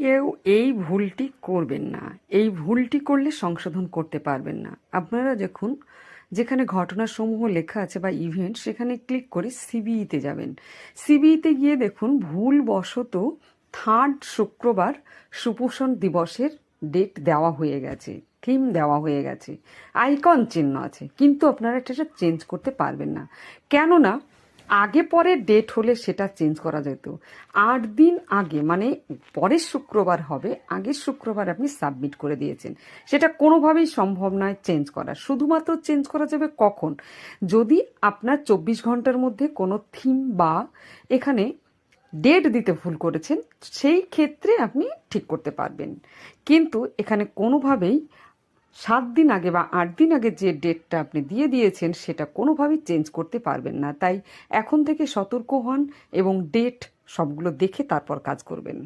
কেউ এই ভুলটি করবেন না। এই ভুলটি করলে সংশোধন করতে পারবেন না। আপনারা দেখুন, যেখানে ঘটনাসমূহ লেখা আছে বা ইভেন্ট সেখানে ক্লিক করে সিবিইতে যাবেন। সিবিইতে গিয়ে দেখুন, ভুলবশত থার্ড শুক্রবার সুপোষণ দিবসের ডেট দেওয়া হয়ে গেছে থিম দেওয়া হয়ে গেছে। আইকন চিহ্ন আছে, কিন্তু আপনারা এটা চেঞ্জ করতে পারবেন না। কেননা আগে পরে ডেট হলে সেটা চেঞ্জ করা যেত। আট দিন আগে মানে পরের শুক্রবার হবে, আগের শুক্রবার আপনি সাবমিট করে দিয়েছেন। সেটা কোনোভাবেই সম্ভব নয় চেঞ্জ করা। শুধুমাত্র চেঞ্জ করা যাবে কখন? যদি আপনার চব্বিশ ঘণ্টার মধ্যে কোনো থিম বা এখানে ডেট দিতে ভুল করেছেন, সেই ক্ষেত্রে আপনি ঠিক করতে পারবেন। কিন্তু এখানে কোনোভাবেই সাত দিন আগে বা আট দিন আগে যে ডেটটা আপনি দিয়ে দিয়েছেন, সেটা কোনোভাবেই চেঞ্জ করতে পারবেন না। তাই এখন থেকে সতর্ক হন এবং ডেট সবগুলো দেখে তারপর কাজ করবেন।